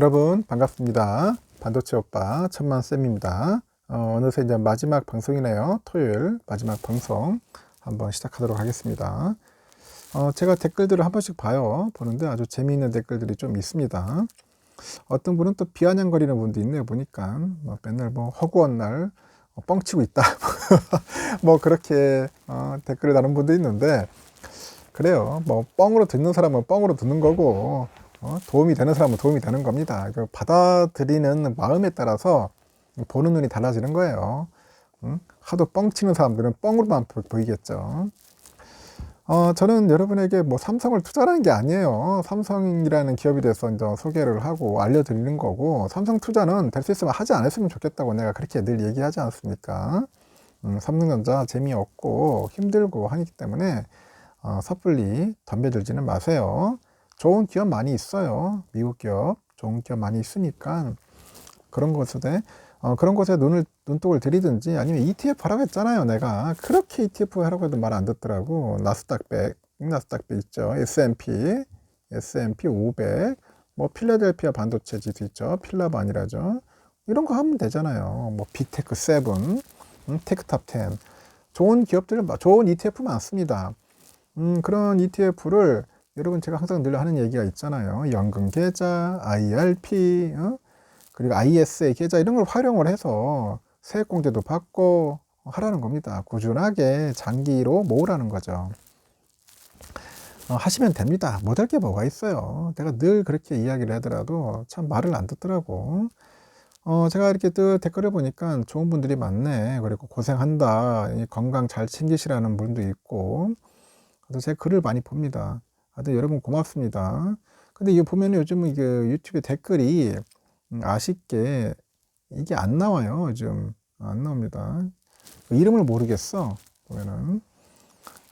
여러분 반갑습니다. 반도체 오빠 천만 쌤입니다. 어, 어느새 이제 마지막 방송이네요. 토요일 마지막 방송 한번 시작하도록 하겠습니다. 어, 제가 댓글들을 한 번씩 봐요. 보는데 아주 재미있는 댓글들이 좀 있습니다. 어떤 분은 또 비아냥거리는 분도 있네요. 보니까 뭐 맨날 뭐 허구한 날 어, 뻥치고 있다. 뭐 그렇게 어, 댓글을 다는 분도 있는데 그래요. 뭐 뻥으로 듣는 사람은 뻥으로 듣는 거고 어, 도움이 되는 사람은 도움이 되는 겁니다. 그 받아들이는 마음에 따라서 보는 눈이 달라지는 거예요. 응? 하도 뻥치는 사람들은 뻥으로만 보- 보이겠죠. 어, 저는 여러분에게 뭐 삼성을 투자라는 게 아니에요. 삼성이라는 기업에 대해서 이제 소개를 하고 알려드리는 거고, 삼성 투자는 될 수 있으면 하지 않았으면 좋겠다고 내가 그렇게 늘 얘기하지 않습니까? 음, 삼성전자 재미없고 힘들고 하기 때문에 어, 섣불리 덤벼들지는 마세요. 좋은 기업 많이 있어요. 미국 기업 좋은 기업 많이 있으니까 그런 곳에 어, 그런 곳에 눈을 눈독을 들이든지 아니면 ETF 하라고 했잖아요. 내가 그렇게 ETF 하라고 해도 말 안 듣더라고. 나스닥백 나스닥백 있죠. S&P S&P 500, 뭐 필라델피아 반도체 지수 있죠. 필라반이라죠. 이런 거 하면 되잖아요. 뭐 빅테크 7, 음, 테크탑 10. 좋은 기업들, 좋은 ETF 많습니다. 음, 그런 ETF를 여러분 제가 항상 늘 하는 얘기가 있잖아요. 연금 계좌, IRP, 어? 그리고 ISA 계좌 이런 걸 활용을 해서 세액 공제도 받고 하라는 겁니다. 꾸준하게 장기로 모으라는 거죠. 어, 하시면 됩니다. 못할 게 뭐가 있어요. 내가 늘 그렇게 이야기를 하더라도 참 말을 안 듣더라고. 어, 제가 이렇게 또 댓글을 보니까 좋은 분들이 많네. 그리고 고생한다. 이 건강 잘 챙기시라는 분도 있고. 그래서 제가 글을 많이 봅니다. 다들 여러분 고맙습니다. 근데 이거 보면은 요즘 이게 유튜브에 댓글이 음, 아쉽게 이게 안 나와요. 요즘 안 나옵니다. 그 이름을 모르겠어. 보면은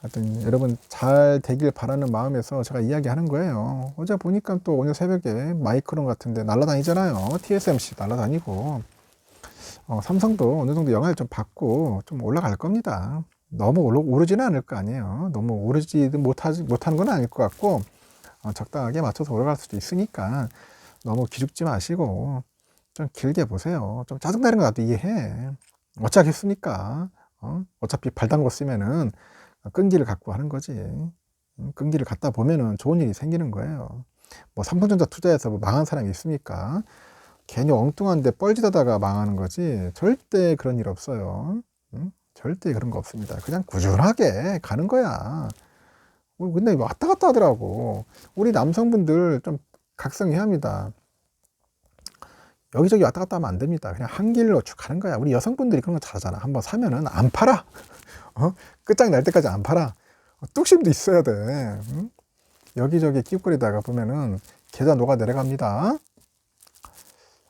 하여튼 여러분 잘 되길 바라는 마음에서 제가 이야기하는 거예요. 어제 보니까 또 오늘 새벽에 마이크론 같은데 날라다니잖아요. TSMC 날라다니고 어, 삼성도 어느 정도 영향을 좀 받고 좀 올라갈 겁니다. 너무 오르, 오르지는 않을 거 아니에요. 너무 오르지도 못하지, 못하는 건 아닐 것 같고, 어, 적당하게 맞춰서 올라갈 수도 있으니까 너무 기죽지 마시고, 좀 길게 보세요. 좀 짜증나는 거 나도 이해해. 어쩌겠습니까? 어? 어차피 발 담궜으면은 끈기를 갖고 하는 거지. 음, 끈기를 갖다 보면은 좋은 일이 생기는 거예요. 뭐 삼성전자 투자해서 뭐 망한 사람이 있습니까? 괜히 엉뚱한데 뻘짓하다가 망하는 거지. 절대 그런 일 없어요. 응? 절대 그런 거 없습니다. 그냥 꾸준하게 가는 거야. 어, 근데 왔다 갔다 하더라고. 우리 남성분들 좀 각성해야 합니다. 여기저기 왔다 갔다 하면 안 됩니다. 그냥 한 길로 쭉 가는 거야. 우리 여성분들이 그런 거 잘하잖아. 한번 사면은 안 팔아. 어? 끝장 날 때까지 안 팔아. 어, 뚝심도 있어야 돼. 응? 여기저기 끼웃거리다가 보면은 계좌 녹아 내려갑니다.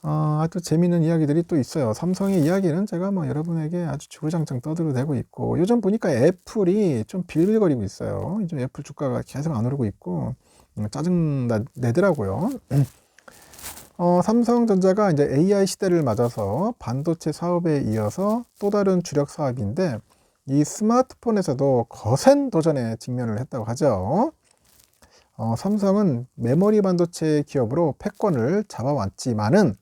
어, 아주 재미있는 이야기들이 또 있어요. 삼성의 이야기는 제가 뭐 여러분에게 아주 주구장창 떠들어 대고 있고, 요즘 보니까 애플이 좀 빌빌거리고 있어요. 요즘 애플 주가가 계속 안 오르고 있고, 음, 짜증 나, 내더라고요. 어, 삼성전자가 이제 AI 시대를 맞아서 반도체 사업에 이어서 또 다른 주력 사업인데, 이 스마트폰에서도 거센 도전에 직면을 했다고 하죠. 어, 삼성은 메모리 반도체 기업으로 패권을 잡아왔지만은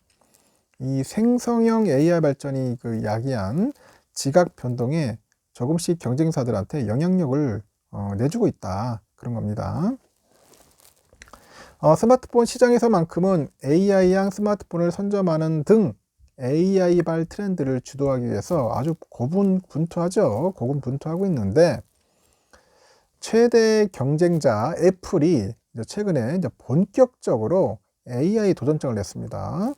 이 생성형 AI 발전이 그 야기한 지각 변동에 조금씩 경쟁사들한테 영향력을 어, 내주고 있다 그런 겁니다. 어, 스마트폰 시장에서만큼은 AI형 스마트폰을 선점하는 등 AI발 트렌드를 주도하기 위해서 아주 고분분투하죠. 고군분투하고 있는데 최대 경쟁자 애플이 최근에 이제 본격적으로 AI 도전장을 냈습니다.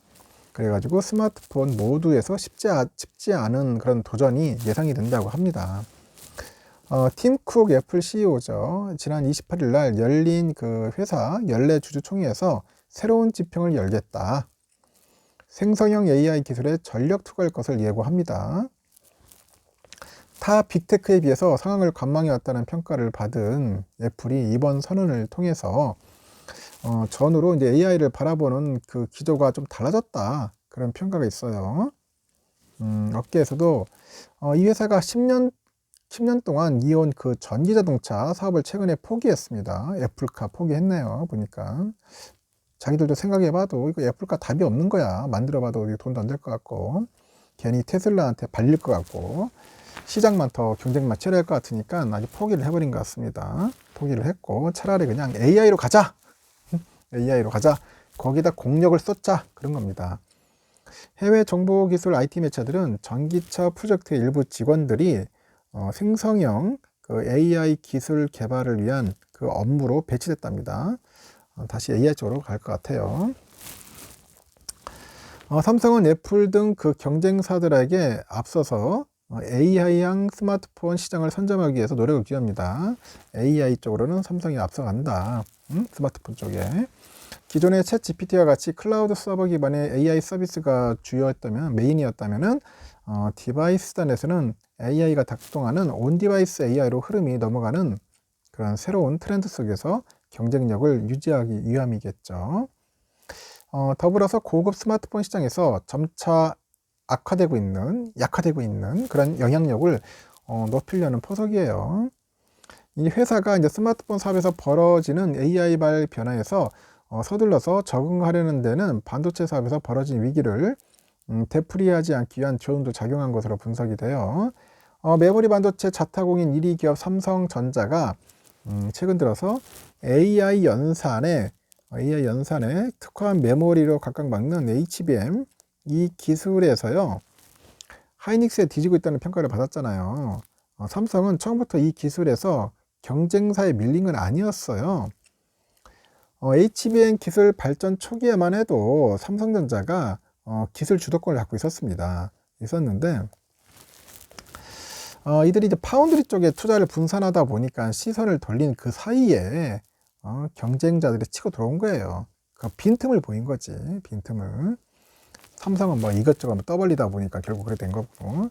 그래가지고 스마트폰 모두에서 쉽지, 아- 쉽지 않은 그런 도전이 예상이 된다고 합니다. 어, 팀쿡 애플 CEO죠. 지난 28일 날 열린 그 회사 연례 주주총회에서 새로운 지평을 열겠다. 생성형 AI 기술에 전력 투과할 것을 예고합니다. 타 빅테크에 비해서 상황을 관망해 왔다는 평가를 받은 애플이 이번 선언을 통해서 어, 전후로 이제 AI를 바라보는 그 기조가 좀 달라졌다 그런 평가가 있어요. 음, 업계에서도 어, 이 회사가 10년 10년 동안 이어온 그 전기 자동차 사업을 최근에 포기했습니다. 애플카 포기했네요. 보니까 자기들도 생각해봐도 이거 애플과 답이 없는 거야. 만들어봐도 돈도 안 될 것 같고 괜히 테슬라한테 발릴 것 같고 시장만 더 경쟁만 치열할 것 같으니까 아주 포기를 해버린 것 같습니다. 포기를 했고 차라리 그냥 AI로 가자. AI로 가자. 거기다 공력을 쏟자. 그런 겁니다. 해외 정보 기술 IT 매체들은 전기차 프로젝트의 일부 직원들이 어, 생성형 그 AI 기술 개발을 위한 그 업무로 배치됐답니다. 어, 다시 AI 쪽으로 갈 것 같아요. 어, 삼성은 애플 등 그 경쟁사들에게 앞서서 AI형 스마트폰 시장을 선점하기 위해서 노력을 기합니다. AI 쪽으로는 삼성이 앞서간다. 음? 스마트폰 쪽에. 기존의 챗 GPT와 같이 클라우드 서버 기반의 AI 서비스가 주요했다면, 메인이었다면은, 어, 디바이스 단에서는 AI가 작동하는 온 디바이스 AI로 흐름이 넘어가는 그런 새로운 트렌드 속에서 경쟁력을 유지하기 위함이겠죠. 어, 더불어서 고급 스마트폰 시장에서 점차 악화되고 있는, 약화되고 있는 그런 영향력을 어, 높이려는 포석이에요. 이 회사가 이제 스마트폰 사업에서 벌어지는 AI발 변화에서 어, 서둘러서 적응하려는 데는 반도체 사업에서 벌어진 위기를 음, 되풀이하지 않기 위한 조언도 작용한 것으로 분석이 돼요. 어, 메모리 반도체 자타공인 1위 기업 삼성전자가 음, 최근 들어서 AI 연산에 AI 연산에 특화한 메모리로 각광받는 HBM 이 기술에서요 하이닉스에 뒤지고 있다는 평가를 받았잖아요. 어, 삼성은 처음부터 이 기술에서 경쟁사에 밀린 건 아니었어요. 어, HBM 기술 발전 초기에만 해도 삼성전자가 어, 기술 주도권을 갖고 있었습니다. 있었는데 어, 이들이 이제 파운드리 쪽에 투자를 분산하다 보니까 시선을 돌린 그 사이에 어, 경쟁자들이 치고 들어온 거예요. 그 빈틈을 보인 거지, 빈틈을. 삼성은 뭐 이것저것 뭐 떠벌리다 보니까 결국 그렇게 된 거고.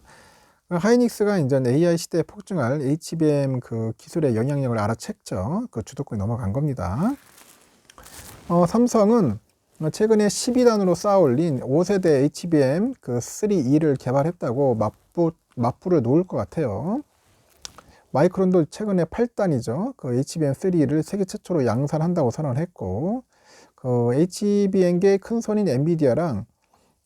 그 하이닉스가 이제 AI 시대에 폭증할 HBM 그 기술의 영향력을 알아챘죠. 그 주도권이 넘어간 겁니다. 어, 삼성은 최근에 12단으로 쌓아 올린 5세대 HBM 그 3E를 개발했다고 맞부, 맞부를 놓을 것 같아요. 마이크론도 최근에 8단이죠. 그 HBM3를 세계 최초로 양산한다고 선언했고, 그 HBM계 큰 손인 엔비디아랑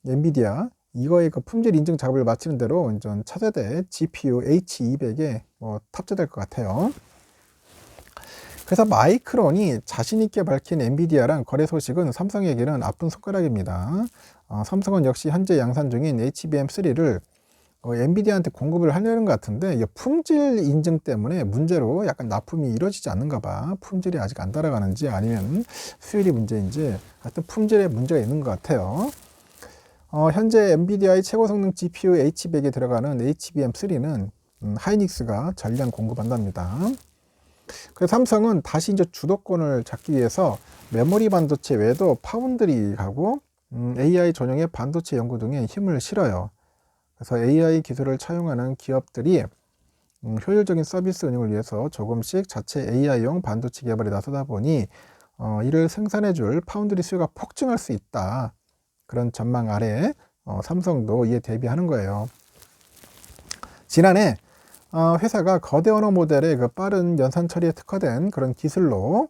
엔비디아 이거의 그 품질 인증 작업을 마치는 대로 이제 차세대 GPU H200에 뭐 탑재될 것 같아요. 그래서 마이크론이 자신있게 밝힌 엔비디아랑 거래 소식은 삼성에게는 아픈 손가락입니다. 어, 삼성은 역시 현재 양산 중인 HBM3를 어, 엔비디아한테 공급을 하려는 것 같은데 품질 인증 때문에 문제로 약간 납품이 이루어지지 않는가 봐. 품질이 아직 안 따라가는지 아니면 수율이 문제인지 하여튼 품질에 문제가 있는 것 같아요. 어, 현재 엔비디아의 최고 성능 GPU H100에 들어가는 HBM3는 음, 하이닉스가 전량 공급한답니다. 그래서 삼성은 다시 이제 주도권을 잡기 위해서 메모리 반도체 외에도 파운드리하고 음, AI 전용의 반도체 연구 등에 힘을 실어요. 그래서 AI 기술을 차용하는 기업들이 음, 효율적인 서비스 운영을 위해서 조금씩 자체 AI용 반도체 개발에 나서다 보니 어, 이를 생산해줄 파운드리 수요가 폭증할 수 있다. 그런 전망 아래 어, 삼성도 이에 대비하는 거예요. 지난해 어, 회사가 거대 언어 모델의 그 빠른 연산 처리에 특화된 그런 기술로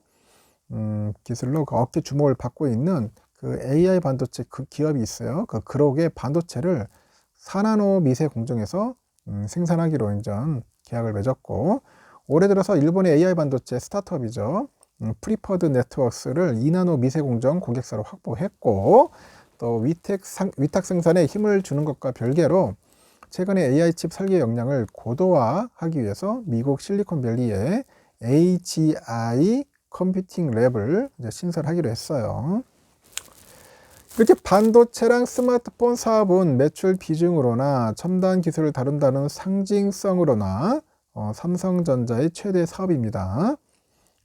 음, 기술로 그 업계 주목을 받고 있는 그 AI 반도체 그 기업이 있어요. 그 그록의 반도체를 4나노 미세 공정에서 음, 생산하기로 인전 계약을 맺었고 올해 들어서 일본의 AI 반도체 스타트업이죠. 음, 프리퍼드 네트워크스를 2나노 미세 공정 고객사로 확보했고 또 위택 상, 위탁 생산에 힘을 주는 것과 별개로 최근에 AI 칩 설계 역량을 고도화하기 위해서 미국 실리콘밸리에 AGI 컴퓨팅 랩을 신설하기로 했어요. 그렇게 반도체랑 스마트폰 사업은 매출 비중으로나 첨단 기술을 다룬다는 상징성으로나 어, 삼성전자의 최대 사업입니다.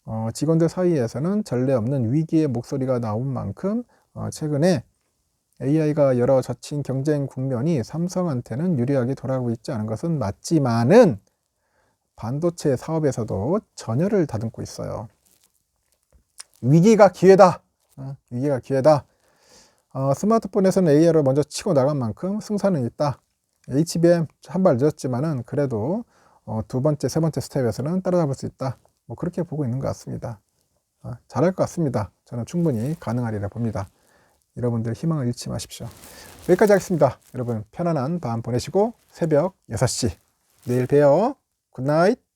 어, 직원들 사이에서는 전례 없는 위기의 목소리가 나온 만큼 어, 최근에 AI가 여러 젖힌 경쟁 국면이 삼성한테는 유리하게 돌아가고 있지 않은 것은 맞지만은 반도체 사업에서도 전열을 다듬고 있어요. 위기가 기회다. 어, 위기가 기회다. 어, 스마트폰에서는 AI를 먼저 치고 나간 만큼 승산은 있다. HBM 한 발 늦었지만은 그래도 어, 두 번째, 세 번째 스텝에서는 따라잡을 수 있다. 뭐 그렇게 보고 있는 것 같습니다. 어, 잘할 것 같습니다. 저는 충분히 가능하리라 봅니다. 여러분들 희망을 잃지 마십시오. 여기까지 하겠습니다. 여러분 편안한 밤 보내시고 새벽 6시 내일 봬요. 굿나잇.